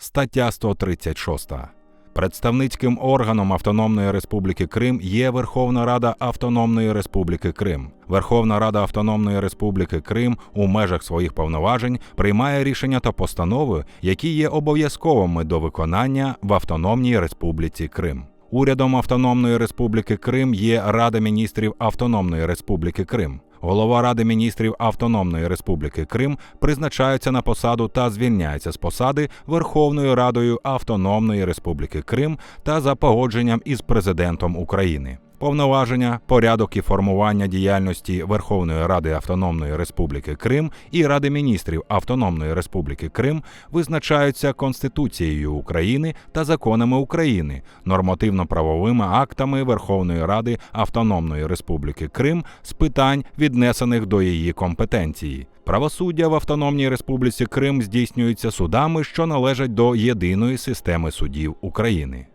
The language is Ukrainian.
Стаття 136. Представницьким органом Автономної Республіки Крим є Верховна Рада Автономної Республіки Крим. Верховна Рада Автономної Республіки Крим у межах своїх повноважень приймає рішення та постанови, які є обов'язковими до виконання в Автономній Республіці Крим. Урядом Автономної Республіки Крим є Рада міністрів Автономної Республіки Крим. Голова Ради міністрів Автономної Республіки Крим призначається на посаду та звільняється з посади Верховною Радою Автономної Республіки Крим та за погодженням із президентом України. Повноваження, порядок і формування діяльності Верховної Ради Автономної Республіки Крим і Ради міністрів Автономної Республіки Крим визначаються Конституцією України та законами України, нормативно-правовими актами Верховної Ради Автономної Республіки Крим з питань, віднесених до її компетенції. Правосуддя в Автономній Республіці Крим здійснюється судами, що належать до єдиної системи судів України.